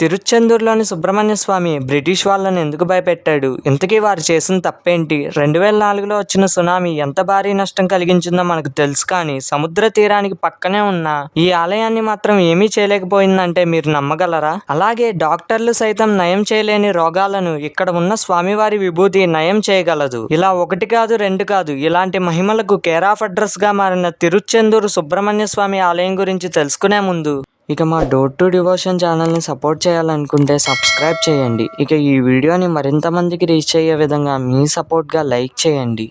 తిరుచెందూరులోని సుబ్రహ్మణ్య స్వామి British వాళ్ళని ఎందుకు భయపెట్టాడు? ఇంతకీ వారు చేసిన తప్పేంటి? రెండు వేల నాలుగులో వచ్చిన సునామీ ఎంత భారీ నష్టం కలిగించిందో మనకు తెలుసు కానీ సముద్ర తీరానికి పక్కనే ఉన్న ఈ ఆలయాన్ని మాత్రం ఏమీ చేయలేకపోయిందంటే మీరు నమ్మగలరా? అలాగే డాక్టర్లు సైతం నయం చేయలేని రోగాలను ఇక్కడ ఉన్న స్వామివారి విభూతి నయం చేయగలదు. ఇలా ఒకటి కాదు రెండు కాదు ఇలాంటి మహిమలకు కేర్ ఆఫ్ అడ్రస్గా మారిన తిరుచెందూరు సుబ్రహ్మణ్య స్వామి ఆలయం గురించి తెలుసుకునే ముందు ఇక మా డోర్ టు డివోషన్ ఛానల్ని సపోర్ట్ చేయాలనుకుంటే సబ్స్క్రైబ్ చేయండి. ఇక ఈ వీడియోని మరింత మందికి రీచ్ అయ్యే విధంగా మీ సపోర్ట్గా లైక్ చేయండి.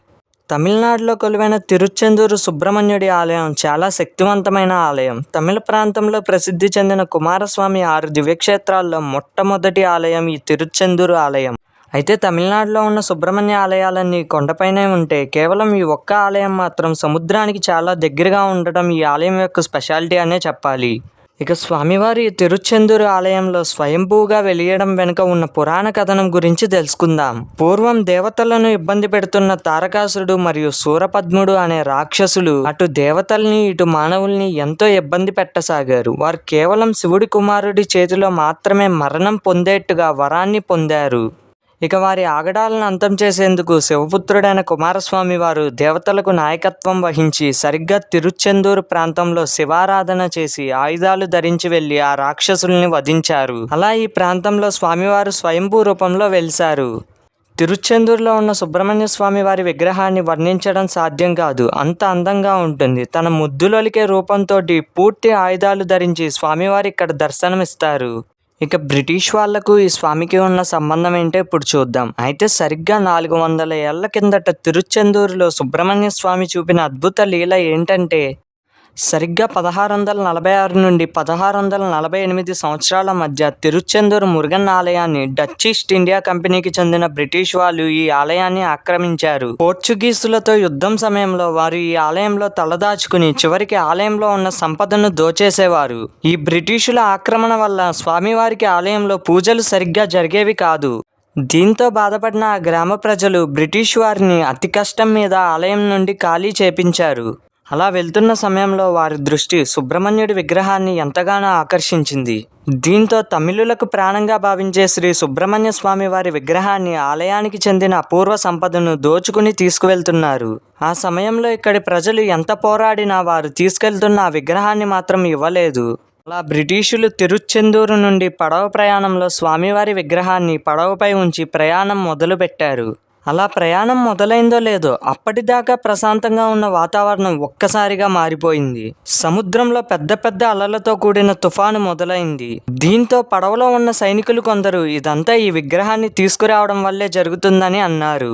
తమిళనాడులో కొలువైన తిరుచెందూరు సుబ్రహ్మణ్యుడి ఆలయం చాలా శక్తివంతమైన ఆలయం. తమిళ ప్రాంతంలో ప్రసిద్ధి చెందిన కుమారస్వామి ఆరు దివ్యక్షేత్రాల్లో మొట్టమొదటి ఆలయం ఈ తిరుచెందూరు ఆలయం. అయితే తమిళనాడులో ఉన్న సుబ్రహ్మణ్య ఆలయాలన్నీ కొండపైనే ఉంటే కేవలం ఈ ఒక్క ఆలయం మాత్రం సముద్రానికి చాలా దగ్గరగా ఉండటం ఈ ఆలయం యొక్క స్పెషాలిటీ అనే చెప్పాలి. ఇక స్వామివారి తిరుచెందూరు ఆలయంలో స్వయంభూగా వెలియడం వెనుక ఉన్న పురాణ కథనం గురించి తెలుసుకుందాం. పూర్వం దేవతలను ఇబ్బంది పెడుతున్న తారకాసురుడు మరియు సూరపద్ముడు అనే రాక్షసులు అటు దేవతల్ని ఇటు మానవుల్ని ఎంతో ఇబ్బంది పెట్టసాగారు. వారు కేవలం శివుడి కుమారుడి చేతిలో మాత్రమే మరణం పొందేట్టుగా వరాన్ని పొందారు. ఇక వారి ఆగడాలను అంతం చేసేందుకు శివపుత్రుడైన కుమారస్వామి వారు దేవతలకు నాయకత్వం వహించి సరిగ్గా తిరుచెందూరు ప్రాంతంలో శివారాధన చేసి ఆయుధాలు ధరించి వెళ్ళి ఆ రాక్షసుల్ని వధించారు. అలా ఈ ప్రాంతంలో స్వామివారు స్వయంభూ రూపంలో వెలిశారు. తిరుచెందూరులో ఉన్న సుబ్రహ్మణ్య స్వామి వారి విగ్రహాన్ని వర్ణించడం సాధ్యం కాదు. అంత అందంగా ఉంటుంది. తన ముద్దులొలికే రూపంతో పూర్తి ఆయుధాలు ధరించి స్వామివారి ఇక్కడ దర్శనమిస్తారు. ఇక బ్రిటిష్ వాళ్ళకు ఈ స్వామికి ఉన్న సంబంధం ఏంటో ఇప్పుడు చూద్దాం. అయితే సరిగ్గా నాలుగు వందల ఏళ్ళ కిందట తిరుచెందూరులో సుబ్రహ్మణ్య స్వామి చూపిన అద్భుత లీల ఏంటంటే సరిగ్గా పదహారు వందల నలభై ఆరు నుండి పదహారు వందల నలభై ఎనిమిది సంవత్సరాల మధ్య తిరుచెందూరు మురుగన్ ఆలయాన్ని డచ్ ఈస్ట్ ఇండియా కంపెనీకి చెందిన బ్రిటిష్ వాళ్ళు ఈ ఆలయాన్ని ఆక్రమించారు. పోర్చుగీసులతో యుద్ధం సమయంలో వారు ఈ ఆలయంలో తలదాచుకుని చివరికి ఆలయంలో ఉన్న సంపదను దోచేసేవారు. ఈ బ్రిటిషుల ఆక్రమణ వల్ల స్వామివారికి ఆలయంలో పూజలు సరిగ్గా జరిగేవి కాదు. దీంతో బాధపడిన ఆ గ్రామ ప్రజలు బ్రిటిష్ వారిని అతి కష్టం మీద ఆలయం నుండి ఖాళీ చేపించారు. అలా వెళ్తున్న సమయంలో వారి దృష్టి సుబ్రహ్మణ్యుడి విగ్రహాన్ని ఎంతగానో ఆకర్షించింది. దీంతో తమిళులకు ప్రాణంగా భావించే శ్రీ సుబ్రహ్మణ్య స్వామి వారి విగ్రహాన్ని ఆలయానికి చెందిన అపూర్వ సంపదను దోచుకుని తీసుకువెళ్తున్నారు. ఆ సమయంలో ఇక్కడి ప్రజలు ఎంత పోరాడినా వారు తీసుకెళ్తున్న ఆ విగ్రహాన్ని మాత్రం ఇవ్వలేదు. అలా బ్రిటిషులు తిరుచెందూరు నుండి పడవ ప్రయాణంలో స్వామివారి విగ్రహాన్ని పడవపై ఉంచి ప్రయాణం మొదలుపెట్టారు. అలా ప్రయాణం మొదలైందో లేదో అప్పటిదాకా ప్రశాంతంగా ఉన్న వాతావరణం ఒక్కసారిగా మారిపోయింది. సముద్రంలో పెద్ద పెద్ద అలలతో కూడిన తుఫాను మొదలైంది. దీంతో పడవలో ఉన్న సైనికులు కొందరు ఇదంతా ఈ విగ్రహాన్ని తీసుకురావడం వల్లే జరుగుతుందని అన్నారు.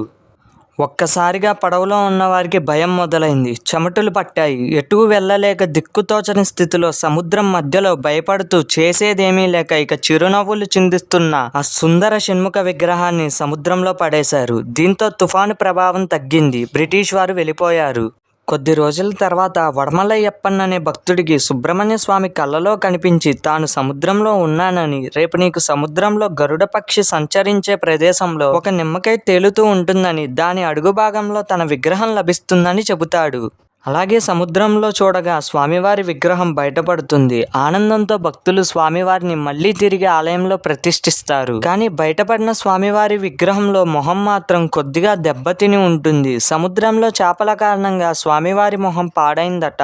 ఒక్కసారిగా పడవలో ఉన్నవారికి భయం మొదలైంది. చెమటలు పట్టాయి. ఎటు వెళ్ళలేక దిక్కుతోచని స్థితిలో సముద్రం మధ్యలో భయపడుతూ చేసేదేమీ లేక ఇక చిరునవ్వులు చిందిస్తున్న ఆ సుందర షణ్ముఖ విగ్రహాన్ని సముద్రంలో పడేశారు. దీంతో తుఫాను ప్రభావం తగ్గింది. బ్రిటిష్ వారు వెళ్ళిపోయారు. కొద్ది రోజుల తర్వాత వడమలయ్యప్పన్ అనే భక్తుడికి సుబ్రహ్మణ్య స్వామి కళ్ళలో కనిపించి తాను సముద్రంలో ఉన్నానని రేపు నీకు సముద్రంలో గరుడ పక్షి సంచరించే ప్రదేశంలో ఒక నిమ్మకాయ తేలుతూ ఉంటుందని దాని అడుగు భాగంలో తన విగ్రహం లభిస్తుందని చెబుతాడు. అలాగే సముద్రంలో చూడగా స్వామివారి విగ్రహం బయటపడుతుంది. ఆనందంతో భక్తులు స్వామివారిని మళ్ళీ తిరిగి ఆలయంలో ప్రతిష్ఠిస్తారు. కానీ బయటపడిన స్వామివారి విగ్రహంలో మొహం మాత్రం కొద్దిగా దెబ్బతిని ఉంటుంది. సముద్రంలో చేపల కారణంగా స్వామివారి మొహం పాడైందట.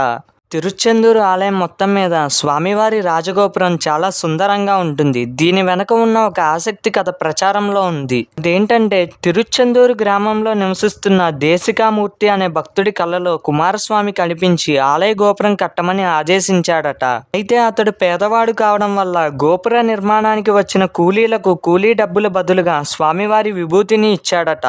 తిరుచెందూరు ఆలయం మొత్తం మీద స్వామివారి రాజగోపురం చాలా సుందరంగా ఉంటుంది. దీని వెనక ఉన్న ఒక ఆసక్తి కథ ప్రచారంలో ఉంది. అదేంటంటే తిరుచెందూరు గ్రామంలో నివసిస్తున్న దేశికామూర్తి అనే భక్తుడి కళ్ళలో కుమారస్వామి కనిపించి ఆలయ గోపురం కట్టమని ఆదేశించాడట. అయితే అతడు పేదవాడు కావడం వల్ల గోపుర నిర్మాణానికి వచ్చిన కూలీలకు కూలీ డబ్బుల బదులుగా స్వామివారి విభూతిని ఇచ్చాడట.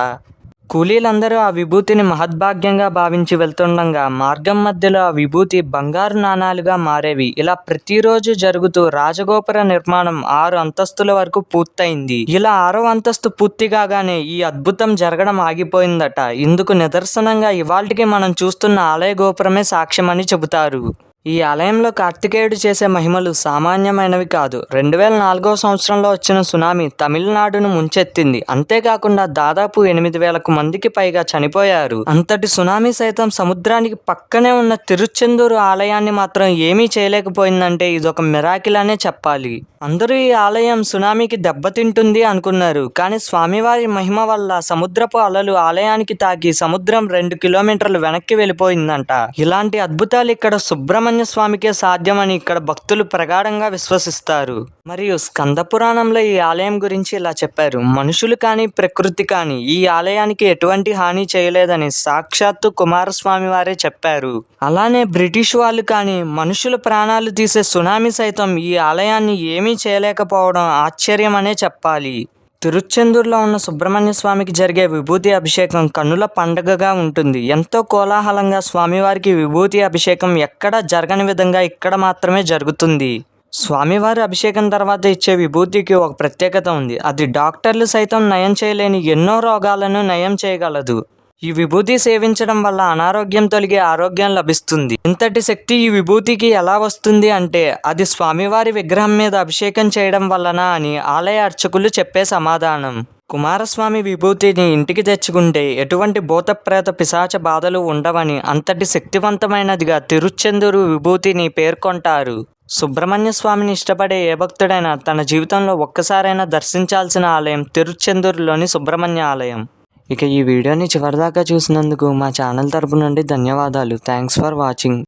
కూలీలందరూ ఆ విభూతిని మహద్భాగ్యంగా భావించి వెళ్తుండగా మార్గం మధ్యలో ఆ విభూతి బంగారు నాణాలుగా మారేవి. ఇలా ప్రతిరోజు జరుగుతూ రాజగోపుర నిర్మాణం ఆరు అంతస్తుల వరకు పూర్తయింది. ఇలా ఆరో అంతస్తు పూర్తి కాగానే ఈ అద్భుతం జరగడం ఆగిపోయిందట. ఇందుకు నిదర్శనంగా ఇవాళకి మనం చూస్తున్న ఆలయ గోపురమే సాక్ష్యమని చెబుతారు. ఈ ఆలయంలో కార్తికేయుడు చేసే మహిమలు సామాన్యమైనవి కాదు. రెండు వేల నాలుగో సంవత్సరంలో వచ్చిన సునామీ తమిళనాడును ముంచెత్తింది. అంతేకాకుండా దాదాపు ఎనిమిది వేలకు మందికి పైగా చనిపోయారు. అంతటి సునామీ సైతం సముద్రానికి పక్కనే ఉన్న తిరుచెందూరు ఆలయాన్ని మాత్రం ఏమీ చేయలేకపోయిందంటే ఇదొక మిరాకిల్ అనే చెప్పాలి. అందరూ ఈ ఆలయం సునామీకి దెబ్బతింటుంది అనుకున్నారు. కానీ స్వామివారి మహిమ వల్ల సముద్రపు అలలు ఆలయానికి తాకి సముద్రం రెండు కిలోమీటర్లు వెనక్కి వెళ్ళిపోయిందంట. ఇలాంటి అద్భుతాలు ఇక్కడ సుబ్రహ్మణ్య స్వామికే సాధ్యమని ఇక్కడ భక్తులు ప్రగాఢంగా విశ్వసిస్తారు. మరియు స్కంద పురాణంలో ఈ ఆలయం గురించి ఇలా చెప్పారు. మనుషులు కానీ ప్రకృతి కానీ ఈ ఆలయానికి ఎటువంటి హాని చేయలేదని సాక్షాత్తు కుమారస్వామి వారే చెప్పారు. అలానే బ్రిటిష్ వాళ్ళు కానీ మనుషుల ప్రాణాలు తీసే సునామీ సైతం ఈ ఆలయాన్ని ఏమీ చేయలేకపోవడం ఆశ్చర్యం అనే చెప్పాలి. తిరుచెందూరులో ఉన్న సుబ్రహ్మణ్య స్వామికి జరిగే విభూతి అభిషేకం కన్నుల పండగగా ఉంటుంది. ఎంతో కోలాహలంగా స్వామివారికి విభూతి అభిషేకం ఎక్కడ జరగని విధంగా ఇక్కడ మాత్రమే జరుగుతుంది. స్వామివారి అభిషేకం తర్వాత ఇచ్చే విభూతికి ఒక ప్రత్యేకత ఉంది. అది డాక్టర్లు సైతం నయం చేయలేని ఎన్నో రోగాలను నయం చేయగలదు. ఈ విభూతి సేవించడం వల్ల అనారోగ్యం తొలగి ఆరోగ్యం లభిస్తుంది. ఇంతటి శక్తి ఈ విభూతికి ఎలా వస్తుంది అంటే అది స్వామివారి విగ్రహం మీద అభిషేకం చేయడం వలన అని ఆలయ అర్చకులు చెప్పే సమాధానం. కుమారస్వామి విభూతిని ఇంటికి తెచ్చుకుంటే ఎటువంటి భూతప్రేత పిశాచ బాధలు ఉండవని అంతటి శక్తివంతమైనదిగా తిరుచెందూరు విభూతిని పేర్కొంటారు. సుబ్రహ్మణ్య స్వామిని ఇష్టపడే ఏ భక్తుడైనా తన జీవితంలో ఒక్కసారైనా దర్శించాల్సిన ఆలయం తిరుచెందూరులోని సుబ్రహ్మణ్య ఆలయం. ఇక ఈ వీడియోని చివరిదాకా చూసినందుకు మా ఛానల్ తరపు నుండి ధన్యవాదాలు. Thanks for watching